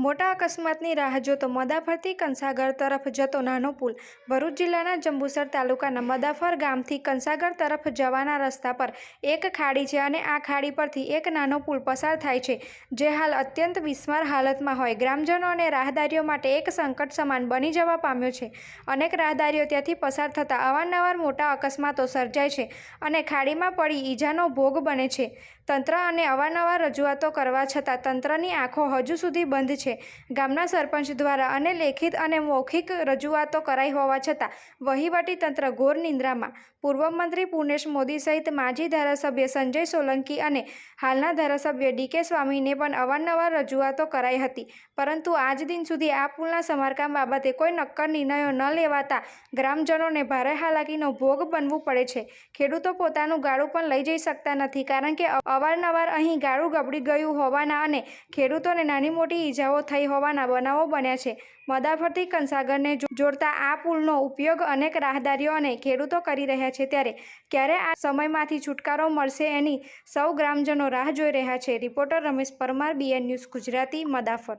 મોટા અકસ્માતની રાહ જોતો મદાફરથી કંસાગર તરફ જતો નાનો પુલ. ભરૂચ જિલ્લાના જંબુસર તાલુકાના મદાફર ગામથી કંસાગર તરફ જવાના રસ્તા પર એક ખાડી છે અને આ ખાડી પરથી એક નાનો પુલ પસાર થાય છે, જે હાલ અત્યંત વિસ્માર હાલતમાં હોય. ગ્રામજનો અને રાહદારીઓ માટે એક સંકટ સમાન બની જવા પામ્યો છે. અનેક રાહદારીઓ ત્યાંથી પસાર થતાં અવારનવાર મોટા અકસ્માતો સર્જાય છે અને ખાડીમાં પડી ઈજાનો ભોગ બને છે. તંત્ર અને અવારનવાર રજૂઆતો કરવા છતાં તંત્રની આંખો હજુ સુધી બંધ છે. ગામના સરપંચ દ્વારા અને લેખિત અને મૌખિક રજૂઆતો કરાઈ હોવા છતાં, વહીવટી તંત્ર ઘોર નિંદ્રામાં. પૂર્વ મંત્રી પુનેશ મોદી સહિત માજી ધારાસભ્ય સંજય સોલંકી અને હાલના ધારાસભ્ય ડીકે સ્વામીને પણ અવારનવાર રજૂઆતો કરાઈ હતી. પરંતુ આજ દિન સુધી આ પુલના સમારકામ બાબતે કોઈ નક્કર નિર્ણયો ન લેવાતા ગ્રામજનોને ભારે હાલાકીનો ભોગ બનવું પડે છે. ખેડૂતો પોતાનું ગાળું પણ લઈ જઈ શકતા નથી કારણ કે અવારનવાર અહીં ગાળું ગબડી ગયું હોવાના અને ખેડૂતોને નાની મોટી ઈજાઓ થઈ હોવાના બનાવો બન્યા છે. મદાફરથી કંસાગરને જોડતા આ પુલનો ઉપયોગ અનેક રાહદારીઓ અને ખેડૂતો કરી રહ્યા છે ત્યારે ક્યારે આ સમયમાંથી છુટકારો મળશે એની સૌ ગ્રામજનો રાહ જોઈ રહ્યા છે. Reporter Ramesh Parmar, BN news Gujarati, મદાફર.